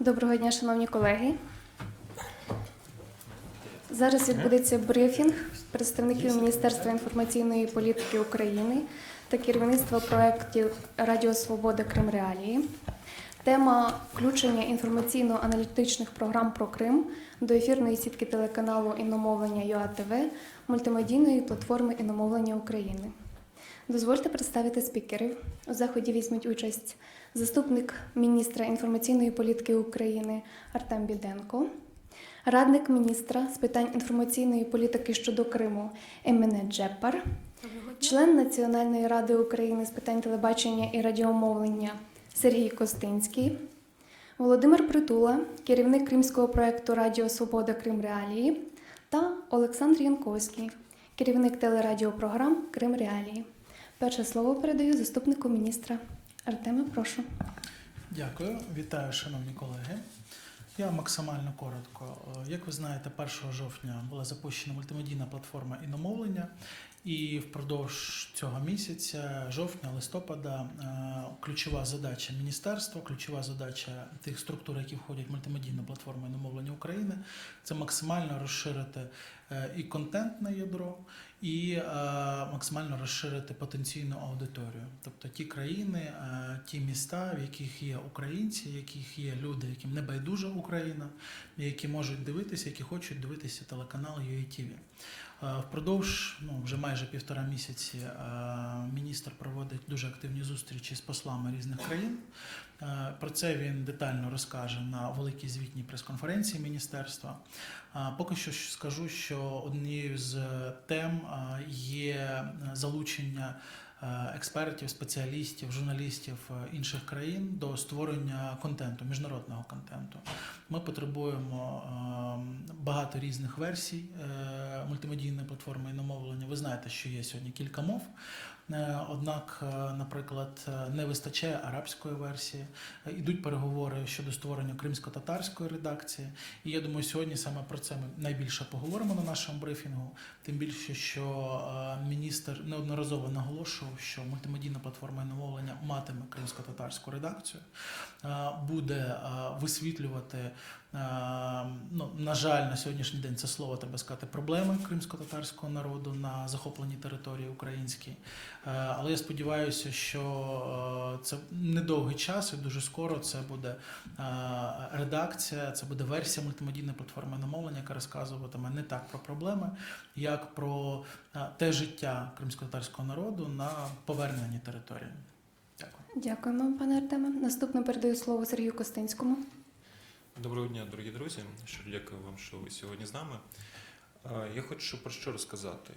Доброго дня, шановні колеги. Зараз відбудеться брифінг представників Міністерства інформаційної політики України та керівництва проєктів Радіо Свобода Крим Реалії. Тема включення інформаційно-аналітичних програм про Крим до ефірної сітки телеканалу іномовлення ЮАТВ мультимедійної платформи іномовлення України. Дозвольте представити спікерів. У заході візьмуть участь заступник міністра інформаційної політики України Артем Біденко, радник міністра з питань інформаційної політики щодо Криму Еміне Джепар, член Національної ради України з питань телебачення і радіомовлення Сергій Костинський, Володимир Притула, керівник кримського проєкту Радіо Свобода Крим Реалії та Олександр Янковський, керівник телерадіопрограм Крим Реалії. Перше слово передаю заступнику міністра. Артеме, прошу. Дякую, вітаю, шановні колеги. Я максимально коротко. Е, Як ви знаєте, 1 жовтня була запущена мультимедійна платформа іномовлення, і впродовж цього місяця, жовтня, листопада, е, ключова задача міністерства, ключова задача тих структур, які входять в мультимедійну платформу іномовлення України, це максимально розширити і контентне ядро, і е, максимально розширити потенційну аудиторію. Тобто ті країни, е, ті міста, в яких є українці, в яких є люди, яким не байдужа Україна, які можуть дивитися, які хочуть дивитися телеканал UATV. Е, Впродовж ну, вже майже півтора місяці е, міністр проводить дуже активні зустрічі з послами різних країн. Е, Про це він детально розкаже на великій звітній прес-конференції міністерства. А, Поки що скажу, що однією з тем є залучення е, експертів, спеціалістів, журналістів е, інших країн до створення контенту, міжнародного контенту. Ми потребуємо е, багато різних версій е, мультимедійної платформи іномовлення. Ви знаєте, що є сьогодні кілька мов. Е, Однак, е, наприклад, е, не вистачає арабської версії. Ідуть переговори щодо створення кримсько-татарської редакції. І я думаю, сьогодні саме про це ми найбільше поговоримо на нашому брифінгу. Тим більше, що міністр неодноразово наголошував, що мультимедійна платформа іномовлення матиме кримсько-татарську редакцію, буде висвітлювати. Е, Ну, на жаль, на сьогоднішній день це слово треба сказати проблеми кримсько-татарського народу на захопленій території українській. Е, Але я сподіваюся, що е, це недовгий час, і дуже скоро це буде е, редакція, це буде версія мультимедійної платформи намовлення, яка розказуватиме не так про проблеми, як про те життя кримсько-татарського народу на поверненій території. Дякую. Дякуємо, пане Артеме. Наступне передаю слово Сергію Костинському. Доброго дня, дорогі друзі. Щиро дякую вам, що ви сьогодні з нами. Я хочу про що розказати?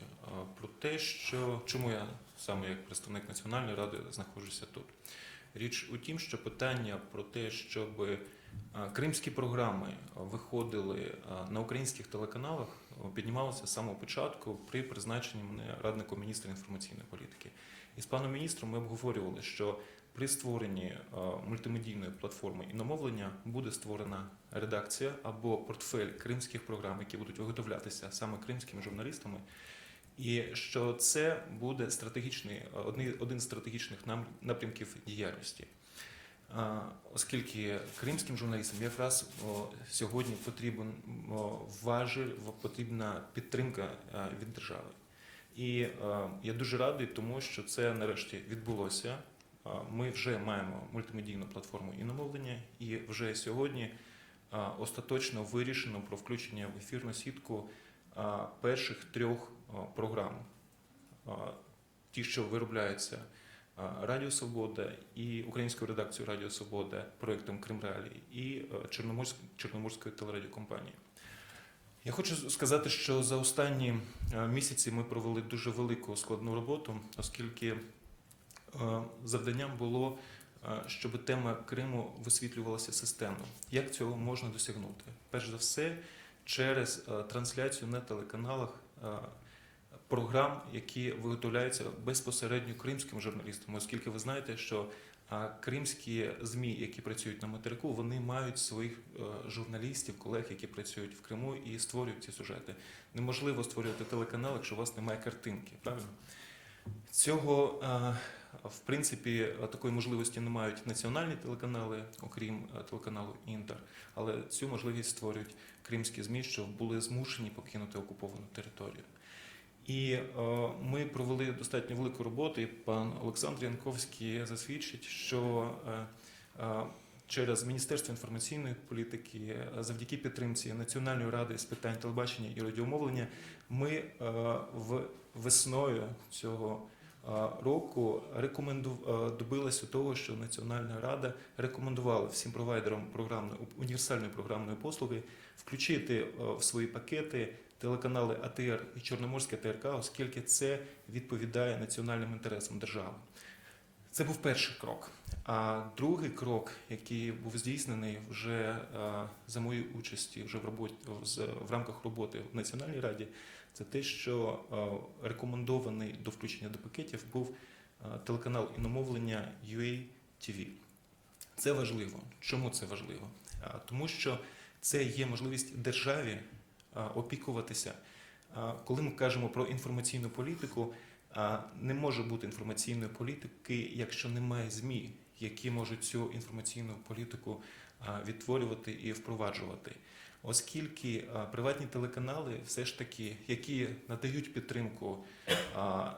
Про те, що чому я саме як представник Національної ради знаходжуся тут. Річ у тім, що питання про те, щоб кримські програми виходили на українських телеканалах, піднімалося з самого початку при призначенні мене радником міністра інформаційної політики. І з паном міністром ми обговорювали, що при створенні е, мультимедійної платформи іномовлення буде створена редакція або портфель кримських програм, які будуть виготовлятися саме кримськими журналістами. І що це буде стратегічний е, один, з стратегічних напрямків діяльності. Оскільки кримським журналістам якраз сьогодні потрібен важель, потрібна підтримка е, від держави. І е, я дуже радий, тому що це нарешті відбулося. А, Ми вже маємо мультимедійну платформу іномовлення, і вже сьогодні остаточно вирішено про включення в ефірну сітку перших трьох програм. Ті, що виробляються Радіо Свобода і українською редакцією Радіо Свобода проєктом Крим Реалії і Чорноморською телерадіокомпанією. Я хочу сказати, що за останні е, місяці ми провели дуже велику складну роботу, оскільки е, завданням було, е, щоб тема Криму висвітлювалася системно. Як цього можна досягнути? Перш за все, через е, трансляцію на телеканалах е, програм, які виготовляються безпосередньо кримським журналістам, оскільки ви знаєте, що кримські змі, які працюють на материку, вони мають своїх е, журналістів, колег, які працюють в Криму і створюють ці сюжети. Неможливо створювати телеканал, якщо у вас немає картинки. Правильно цього е, В принципі, такої можливості не мають національні телеканали, окрім е, телеканалу Інтер, але цю можливість створюють кримські ЗМІ, що були змушені покинути окуповану територію. І е, ми провели достатньо велику роботу, і пан Олександр Янковський засвідчить, що е, через Міністерство інформаційної політики, завдяки підтримці Національної ради з питань телебачення і радіомовлення, ми в весною цього року рекоменду е, добилися того, що Національна рада рекомендувала всім провайдерам програмної універсальної програмної послуги включити е, в свої пакети телеканали АТР і Чорноморське ТРК, оскільки це відповідає національним інтересам держави. Це був перший крок. А другий крок, який був здійснений вже е, за моєю участі, вже в роботі в рамках роботи в Національній раді, це те, що е, рекомендований до включення до пакетів був е, телеканал іномовлення UA TV. Це важливо. Чому це важливо? Тому що це є можливість державі опікуватися. Коли ми кажемо про інформаційну політику, не може бути інформаційної політики, якщо немає ЗМІ, які можуть цю інформаційну політику відтворювати і впроваджувати. Оскільки приватні телеканали, все ж таки, які надають підтримку а, а,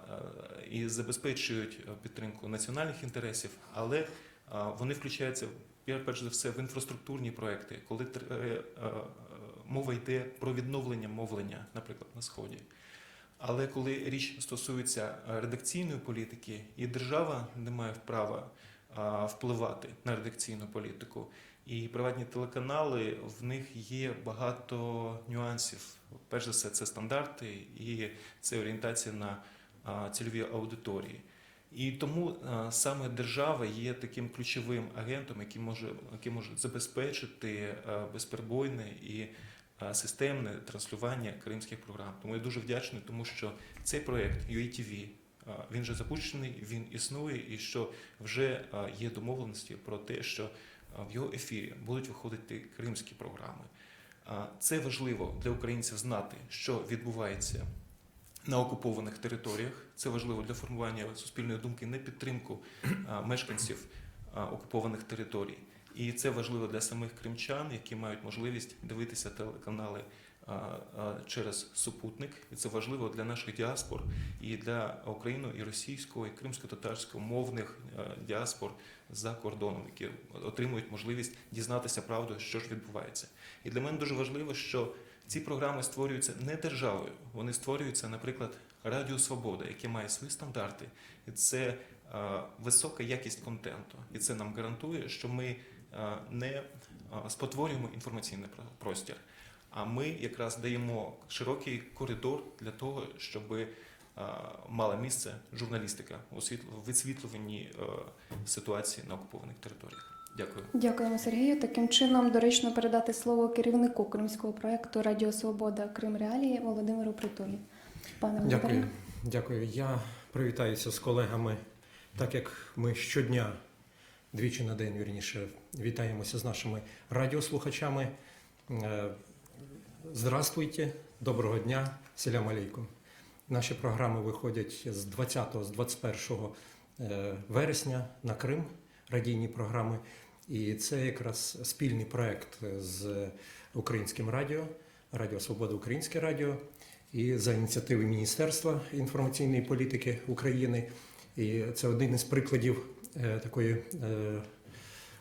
і забезпечують підтримку національних інтересів, але вони включаються перш за все в інфраструктурні проекти, коли е, е, мова йде про відновлення мовлення, наприклад, на сході. Але коли річ стосується е, редакційної політики, і держава не має права впливати на редакційну політику, і приватні телеканали в них є багато нюансів. Перш за все, це стандарти і це орієнтація на цільові аудиторії. І тому саме держава є таким ключовим агентом, який може, який може забезпечити безперебойне і системне транслювання кримських програм. Тому я дуже вдячний, тому що цей проект UATV, він вже запущений, він існує, і що вже є домовленості про те, що в його ефірі будуть виходити кримські програми. Це важливо для українців знати, що відбувається на окупованих територіях. Це важливо для формування суспільної думки на підтримку мешканців окупованих територій. І це важливо для самих кримчан, які мають можливість дивитися телеканали через супутник. І це важливо для наших діаспор і для україно і російського, і кримсько-татарського мовних діаспор за кордоном, які отримують можливість дізнатися правду, що ж відбувається. І для мене дуже важливо, що ці програми створюються не державою, вони створюються, наприклад, Радіо Свобода, яке має свої стандарти, і це висока якість контенту. І це нам гарантує, що ми не е, спотворюємо інформаційний про- простір, а ми якраз даємо широкий коридор для того, щоб е, мала місце журналістика у висвітлюванні е, ситуації на окупованих територіях. Дякую. Дякуємо, Сергію. Таким чином доречно передати слово керівнику кримського проекту Радіо Свобода Крим Реалії Володимиру Притулі. Пане Дякую. Дякую. Я привітаюся з колегами, так як ми щодня, двічі на день, вірніше, вітаємося з нашими радіослухачами. Е, Здравствуйте, доброго дня, селям алейкум. Наші програми виходять з 20 з 21 е, вересня на Крим, радійні програми. І це якраз спільний проект з Українським радіо, Радіо Свобода Українське Радіо і за ініціативи Міністерства інформаційної політики України. І це один із прикладів такої е,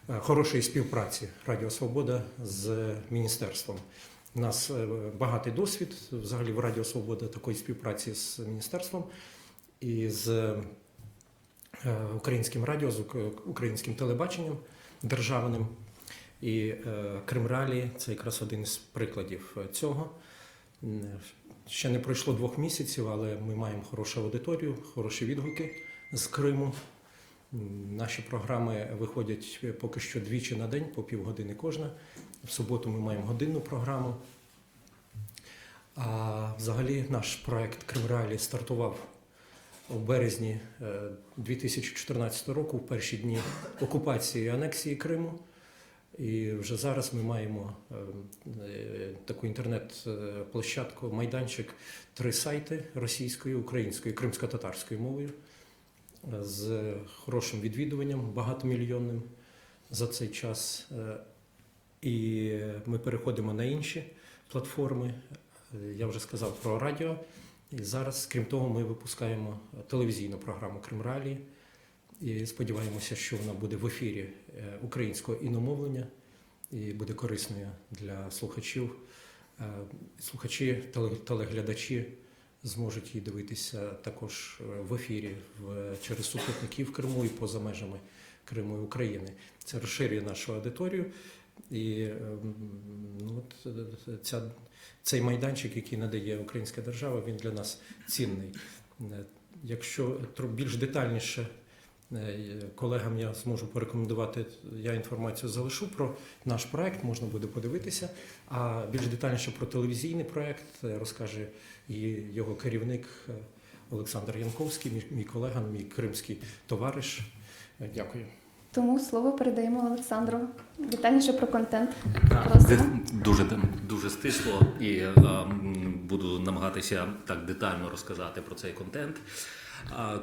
е, хорошої співпраці Радіо Свобода з міністерством. У нас е, багатий досвід взагалі в Радіо Свобода такої співпраці з міністерством і з е, українським радіо, з українським телебаченням державним. І е, Кримралі це якраз один із прикладів е, цього. Ще не пройшло двох місяців, але ми маємо хорошу аудиторію, хороші відгуки з Криму. Наші програми виходять поки що двічі на день, по півгодини кожна. В суботу ми маємо годинну програму. А взагалі наш проект Кримреалі стартував у березні е, 2014 року, в перші дні окупації і анексії Криму. І вже зараз ми маємо е, е, таку інтернет-площадку, майданчик, три сайти російською, українською, кримсько-татарською мовою. З хорошим відвідуванням багатомільйонним за цей час. Е, І ми переходимо на інші платформи. Е, Я вже сказав про радіо. І зараз, крім того, ми випускаємо телевізійну програму Крим Ралі. І сподіваємося, що вона буде в ефірі е, українського іномовлення і буде корисною для слухачів. Слухачі, теле- телеглядачі зможуть її дивитися також е, в ефірі в, через супутники в Криму і поза межами Криму і України. Це розширює нашу аудиторію. І ем, ну, от, е, ця, цей майданчик, який надає українська держава, він для нас цінний. Е, Якщо більш детальніше е, колегам я зможу порекомендувати, я інформацію залишу про наш проект, можна буде подивитися. А більш детальніше про телевізійний проект е, розкаже і його керівник е, Олександр Янковський, мій, мій колега, мій кримський товариш. Е, Дякую. Тому слово передаємо Олександру. Детальніше про контент. Просимо. дуже дуже стисло і е, буду намагатися так детально розказати про цей контент.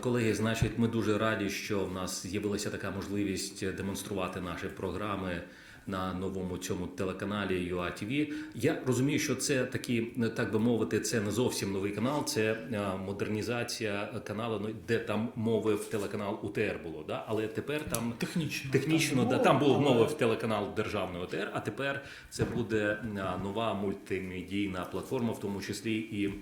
Колеги, значить, ми дуже раді, що в нас з'явилася така можливість демонструвати наші програми на новому цьому телеканалі UATV. Я розумію, що це такі, так би мовити, це не зовсім новий канал, це е, модернізація каналу, ну, де там мови в телеканал УТР було. Да? Але тепер там Технічно. Технічно, Так, да, там було мова в телеканал Державний ОТР, а тепер це буде нова мультимедійна платформа, в тому числі і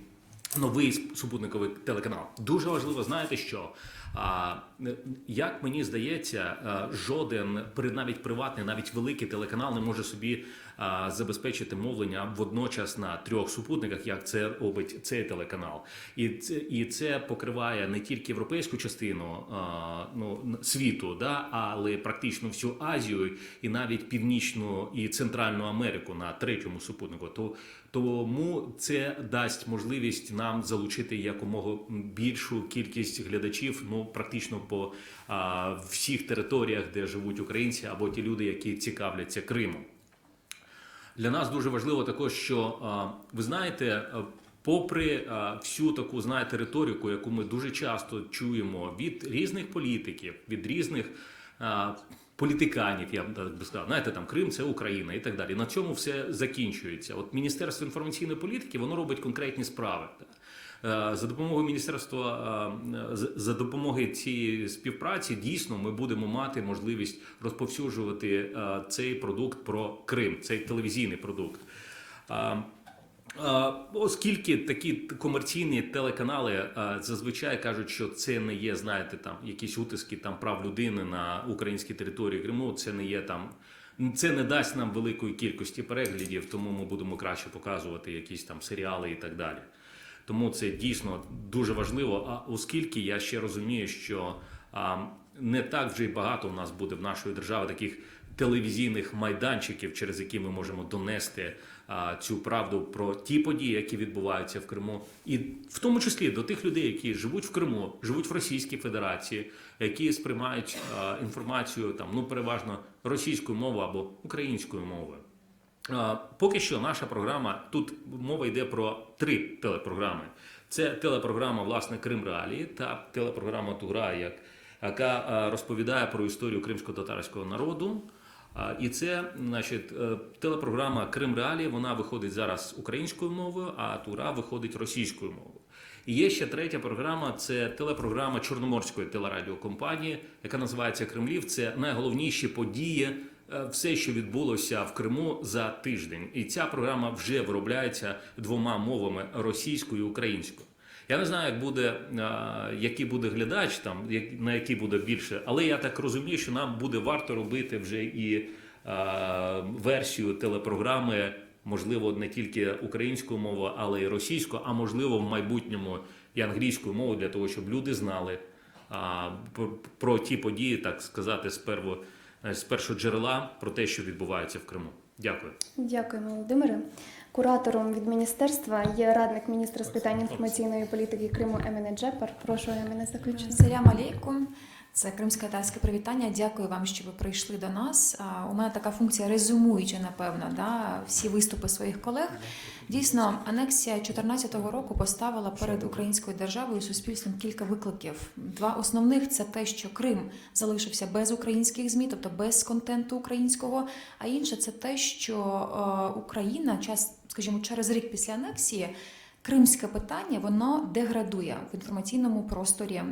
новий супутниковий телеканал. Дуже важливо, знаєте що? А, е, як мені здається, жоден при- навіть приватний, навіть великий телеканал не може собі забезпечити мовлення водночас на трьох супутниках, як це робить цей телеканал. І це, і це покриває не тільки європейську частину ну, світу, да, але практично всю Азію і навіть Північну і Центральну Америку на третьому супутнику. То, тому це дасть можливість нам залучити якомога більшу кількість глядачів, ну практично по а, всіх територіях, де живуть українці або ті люди, які цікавляться Кримом. Для нас дуже важливо також, що а, ви знаєте, попри всю таку знаєте риторику, яку ми дуже часто чуємо від різних політиків, від різних а, політиканів, я б сказав, знаєте, там Крим це Україна і так далі. На цьому все закінчується. От Міністерство інформаційної політики воно робить конкретні справи. Е, За допомогою міністерства е, з- за допомогою цієї співпраці дійсно ми будемо мати можливість розповсюджувати е, цей продукт про Крим, цей телевізійний продукт. Е, е, Оскільки такі комерційні телеканали е, зазвичай кажуть, що це не є, знаєте, там якісь утиски там прав людини на українській території Криму, це не є там. Це не дасть нам великої кількості переглядів, тому ми будемо краще показувати якісь там серіали і так далі. Тому це дійсно дуже важливо. А оскільки я ще розумію, що не так вже й багато у нас буде в нашої держави таких телевізійних майданчиків, через які ми можемо донести цю правду про ті події, які відбуваються в Криму, і в тому числі до тих людей, які живуть в Криму, живуть в Російській Федерації, які сприймають інформацію там ну переважно російською мовою або українською мовою. Поки що наша програма тут мова йде про три телепрограми. Це телепрограма власне Крим Реалії та телепрограма Тугра, як яка розповідає про історію кримсько-татарського народу. І це, значить, е, телепрограма Крим Реалії, вона виходить зараз українською мовою, а Тура виходить російською мовою. І є ще третя програма це телепрограма Чорноморської телерадіокомпанії, яка називається Кремлів. Це найголовніші події, все, що відбулося в Криму за тиждень. І ця програма вже виробляється двома мовами російською і українською. Я не знаю, як буде, е, який буде глядач там, на який буде більше, але я так розумію, що нам буде варто робити вже і е, версію телепрограми, можливо, не тільки українською мовою, але й російською, а можливо, в майбутньому і англійською мовою, для того, щоб люди знали про, ті події, так сказати, з перво, з першого джерела про те, що відбувається в Криму. Дякую. Дякуємо, Володимире. Куратором від міністерства є радник міністра з питань інформаційної політики Криму Еміне Джепар. Прошу Еміне заключити. Салям алейкум. Це кримсько-татарське привітання. Дякую вам, що ви прийшли до нас. У мене така функція резюмуюча, напевно, да, всі виступи своїх колег. Дійсно, анексія 2014 року поставила перед українською державою і суспільством кілька викликів. Два основних це те, що Крим залишився без українських змі, тобто без контенту українського. А інше це те, що е, Україна, час, скажімо, через рік після анексії. Кримське питання воно деградує в інформаційному просторі е,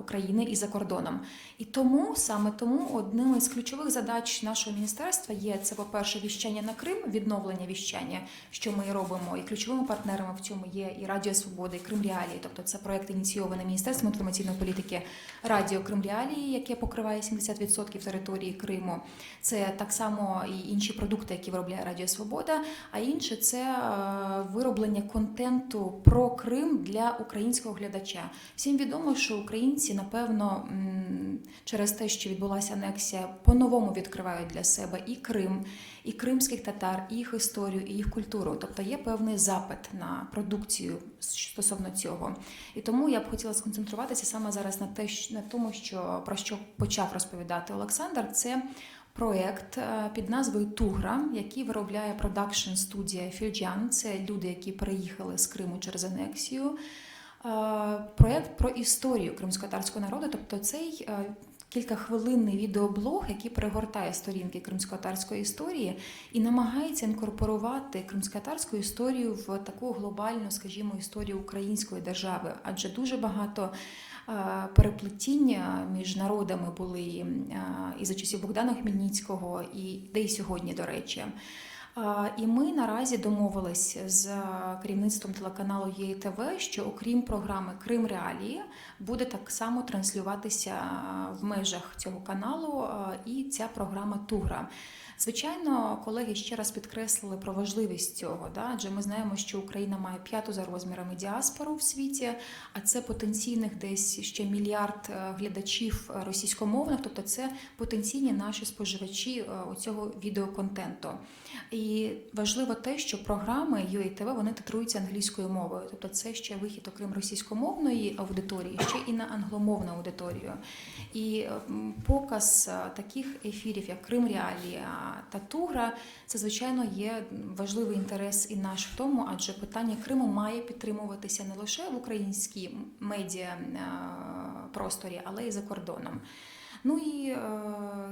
України і за кордоном. І тому саме тому одним із ключових задач нашого міністерства є це, по-перше, віщання на Крим, відновлення віщання, що ми робимо. І ключовими партнерами в цьому є і Радіо Свобода, і Крим Реалії. Тобто це проект ініційований Міністерством інформаційної політики Радіо Крим Реалії, яке покриває 70% території Криму. Це так само і інші продукти, які виробляє Радіо Свобода. А інше це е, вироблення контенту про Крим для українського глядача. Всім відомо, що українці, напевно, через те, що відбулася анексія, по-новому відкривають для себе і Крим, і кримських татар, і їх історію, і їх культуру. Тобто є певний запит на продукцію стосовно цього. І тому я б хотіла сконцентруватися саме зараз на те, на тому, що про що почав розповідати Олександр. Це проєкт е, під назвою Тугра, який виробляє продакшн студія Фільджан. Це люди, які переїхали з Криму через анексію. Е, Проєкт про історію кримсько-татарського народу, тобто цей е, кількахвилинний відеоблог, який перегортає сторінки кримсько-татарської історії і намагається інкорпорувати кримсько-татарську історію в таку глобальну, скажімо, історію української держави, адже дуже багато переплетіння між народами були е, і за часів Богдана Хмельницького, і де й сьогодні, до речі. І ми наразі домовились з керівництвом телеканалу ЄТВ, що окрім програми Крим Реалії буде так само транслюватися в межах цього каналу і ця програма Тугра. Звичайно, колеги ще раз підкреслили про важливість цього, да? адже ми знаємо, що Україна має п'яту за розмірами діаспору в світі, а це потенційних десь ще мільярд е, глядачів російськомовних, тобто це потенційні наші споживачі е, оцього відеоконтенту. І важливо те, що програми UATV вони титруються англійською мовою, тобто це ще вихід, окрім російськомовної аудиторії, ще і на англомовну аудиторію. І показ е, таких ефірів, як Крим Реалія та Тугра, це звичайно є важливий інтерес і наш в тому, адже питання Криму має підтримуватися не лише в українській медіа е, просторі, але й за кордоном. Ну і е,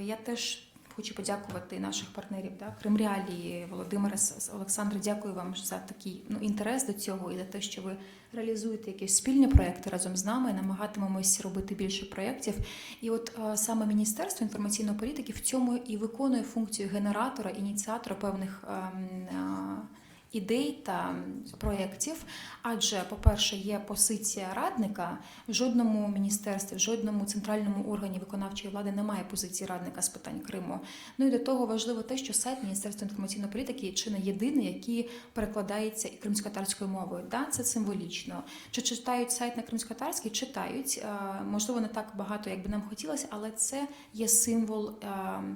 я теж. Хочу подякувати наших партнерів, да, Кримреалії, Володимира Олександра. Дякую вам за такий ну, інтерес до цього і за те, що ви реалізуєте якісь спільні проекти разом з нами. Намагатимемось робити більше проєктів. І от саме Міністерство інформаційної політики в цьому і виконує функцію генератора, ініціатора певних А, е, ідей та проєктів. Адже, по-перше, є позиція радника. В жодному міністерстві, в жодному центральному органі виконавчої влади немає позиції радника з питань Криму. Ну і до того важливо те, що сайт Міністерства інформаційної політики чи не єдиний, який перекладається і кримськотарською мовою. Да, це символічно. Чи читають сайт на кримськотарській? Читають. Е, Можливо, не так багато, як би нам хотілося, але це є символ е,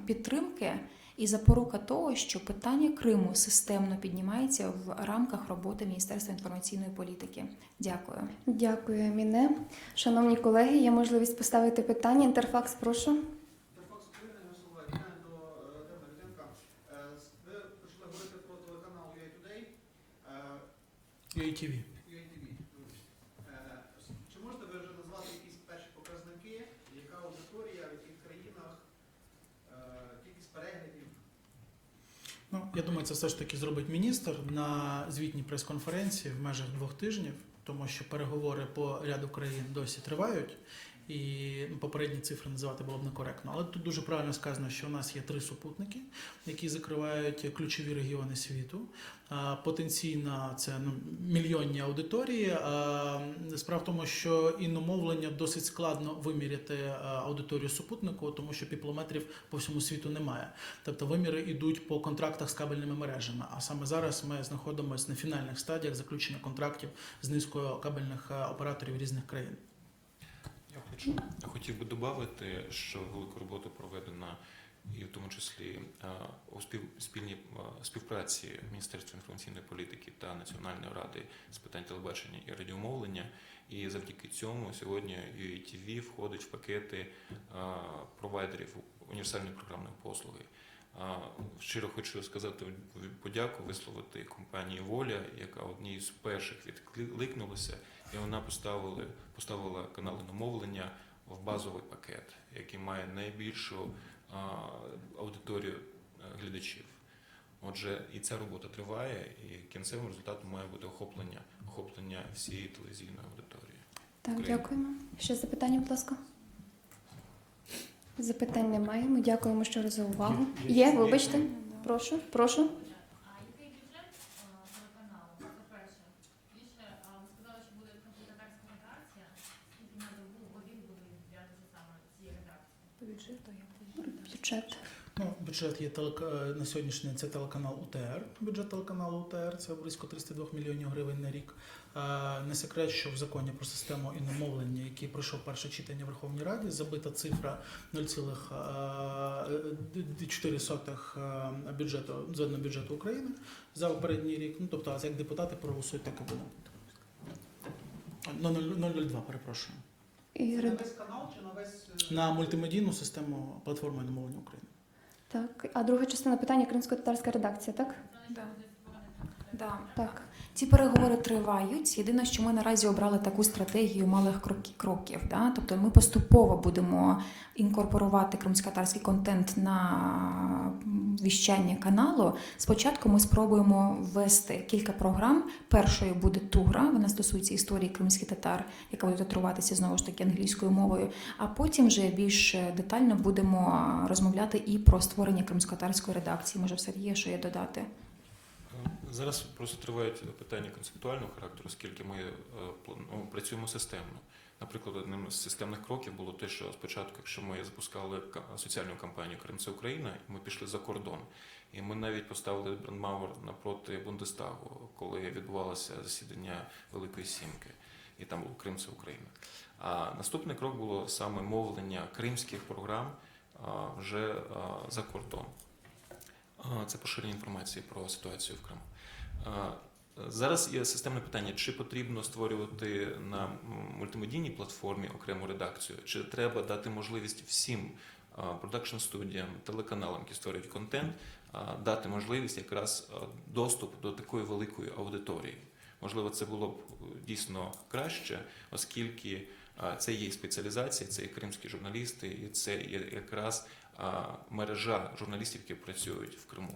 підтримки. І запорука того, що питання Криму системно піднімається в рамках роботи Міністерства інформаційної політики. Дякую. Дякую, Міне. Шановні колеги, є можливість поставити питання. Інтерфакс, прошу. Інтерфакс України, Микола, я до е, теми Люденка. Е, с- Ви почали говорити про телеканал UA Today, е, UATV. UATV. вибачте. Е, с- Чи можете ви вже назвати якісь перші показники, яка аудиторія, в яких країнах, е, кількість переглядів? Ну, я думаю, це все ж таки зробить міністр на звітній прес-конференції в межах двох тижнів, тому що переговори по ряду країн досі тривають, і попередні цифри називати було б некоректно. Але тут дуже правильно сказано, що у нас є три супутники, які закривають ключові регіони світу. А, Потенційно це ну, мільйонні аудиторії. Справа в тому, що іномовлення досить складно виміряти аудиторію супутнику, тому що піплометрів по всьому світу немає. Тобто виміри йдуть по контрактах з кабельними мережами. А саме зараз ми знаходимося на фінальних стадіях заключення контрактів з низкою кабельних операторів різних країн. Я хочу, хотів би додати, що велика робота проведена і в тому числі е, у спільній е, співпраці Міністерства інформаційної політики та Національної ради з питань телебачення і радіомовлення. І завдяки цьому сьогодні UATV входить в пакети е, провайдерів універсальної програмної послуги. Щиро хочу сказати подяку, висловити компанії Воля, яка одній з перших відкликнулася, і вона поставила, поставила канали намовлення в базовий пакет, який має найбільшу аудиторію е, глядачів. Отже, і ця робота триває, і кінцевим результатом має бути охоплення, охоплення всієї телевізійної аудиторії. Так, дякуємо. Ще запитання, будь ласка. Запитань немає. Ми дякуємо щиро за увагу. Є, вибачте. Прошу, прошу. А який бюджет е, телеканалу? Це перше. Більше а, ви сказали, що буде кримськотатарська редакція. Скільки на добу годин буде відділятися саме цієї редакції? По бюджету я Бюджет. Ну, бюджет є телек... е, на сьогоднішній день це телеканал УТР. Бюджет телеканалу УТР це близько 32 мільйонів гривень на рік. Е, Не секрет, що в законі про систему іномовлення, який пройшов перше читання в Верховній Раді, забита цифра 0,4 е, бюджету зведеного бюджету України за попередній рік. Ну тобто, як депутати проголосують, так і буде. Ну, 0,02, перепрошую. І Це на весь канал чи на весь е, На мультимедійну систему платформи іномовлення України. Так, а друга частина питання кримсько-татарська редакція, так? Да. Да. Так. Ці переговори тривають. Єдине, що ми наразі обрали таку стратегію малих кроків. Да? Тобто ми поступово будемо інкорпорувати кримськотарський контент на віщання каналу. Спочатку ми спробуємо ввести кілька програм. Першою буде тугра, вона стосується історії кримських татар, яка буде титруватися знову ж таки англійською мовою. А потім вже більш детально будемо розмовляти і про створення кримськотарської редакції. Може, в Сергія що є додати? Зараз просто тривають питання концептуального характеру, оскільки ми е, ну, працюємо системно. Наприклад, одним з системних кроків було те, що спочатку, якщо ми запускали ка- соціальну кампанію Крим це Україна, ми пішли за кордон. І ми навіть поставили брендмауер напроти Бундестагу, коли відбувалося засідання Великої Сімки, і там був Крим це Україна. А наступний крок було саме мовлення кримських програм вже за кордон. Це поширення інформації про ситуацію в Криму. Зараз є системне питання: чи потрібно створювати на мультимедійній платформі окрему редакцію, чи треба дати можливість всім продакшн студіям, телеканалам, які створюють контент, дати можливість якраз доступ до такої великої аудиторії. Можливо, це було б е, дійсно краще, оскільки це є спеціалізація, це і кримські журналісти, і це є якраз мережа журналістів, які працюють в Криму.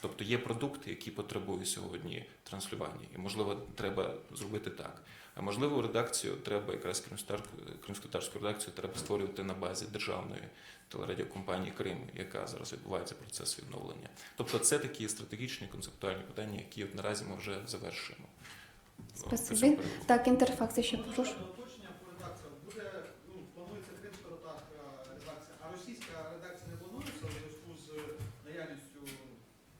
Тобто є продукти, які потребують сьогодні транслювання, і можливо, треба зробити так. А можливо, редакцію треба якраз кримськотар- кримськотарську редакцію треба створювати на базі державної телерадіокомпанії Крим, яка зараз відбувається процес відновлення. Тобто, це такі стратегічні концептуальні питання, які от наразі ми вже завершуємо. Спасибі. Так, інтерфакс ще прошу. Уточнення по редакціях. Буде, ну, планується кримсько-татарська редакція, а російська редакція не планується у зв'язку з наявністю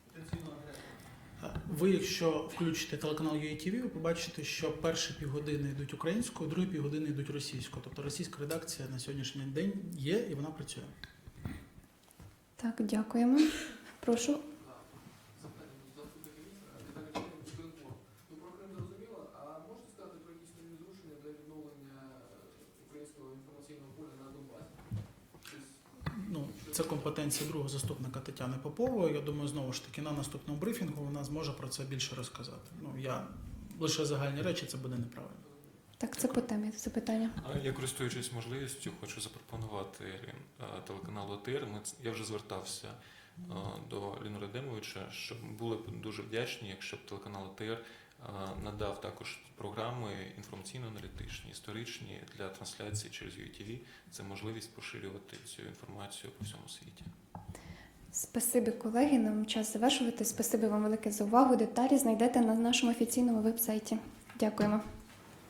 потенційного агресора? Ви, якщо включите телеканал UATV, ви побачите, що перші півгодини йдуть українською, другі півгодини йдуть російською. Тобто російська редакція на сьогоднішній день є і вона працює. Так, дякуємо. Прошу. Запитання до заступника міністра, Віталій Ченко, Ну про Крим зрозуміло, а можете сказати про якісь нові зрушення для відновлення українського інформаційного поля на Донбасі? Тобто, Ну, це компетенція другого заступника Тетяни Попової. Я думаю, знову ж таки на наступному брифінгу вона зможе про це більше розказати. Ну я лише загальні речі, це буде неправильно. Так, це по темі запитання. А Я користуючись можливістю, хочу запропонувати е, телеканалу ОТР. Ми я вже звертався е, до Ліну Радимовича, щоб були б дуже вдячні, якщо б телеканал ОТР е, надав також програми інформаційно-аналітичні, історичні для трансляції через UTV. Це можливість поширювати цю інформацію по всьому світі. Спасибі, колеги. Нам час завершувати. Спасибі вам велике за увагу. Деталі знайдете на нашому офіційному веб-сайті. Дякуємо.